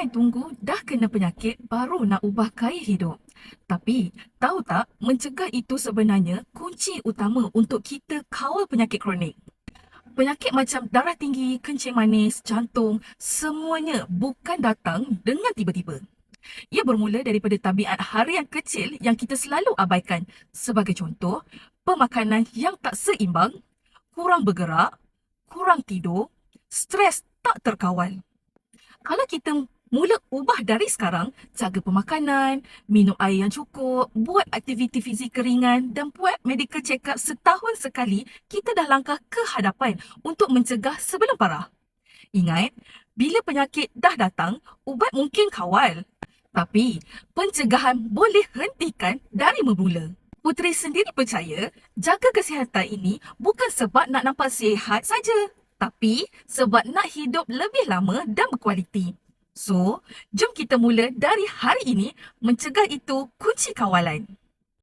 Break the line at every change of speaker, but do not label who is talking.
Ramai tunggu dah kena penyakit baru nak ubah gaya hidup. Tapi, tahu tak mencegah itu sebenarnya kunci utama untuk kita kawal penyakit kronik. Penyakit macam darah tinggi, kencing manis, jantung, semuanya bukan datang dengan tiba-tiba. Ia bermula daripada tabiat harian kecil yang kita selalu abaikan. Sebagai contoh, pemakanan yang tak seimbang, kurang bergerak, kurang tidur, stres tak terkawal. Kalau kita mula ubah dari sekarang, jaga pemakanan, minum air yang cukup, buat aktiviti fizikal ringan dan buat medical check-up setahun sekali, kita dah langkah ke hadapan untuk mencegah sebelum parah. Ingat, bila penyakit dah datang, ubat mungkin kawal. Tapi, pencegahan boleh hentikan dari bermula. Puteri sendiri percaya jaga kesihatan ini bukan sebab nak nampak sihat saja, tapi sebab nak hidup lebih lama dan berkualiti. So, jom kita mula dari hari ini mencegah itu kunci kawalan.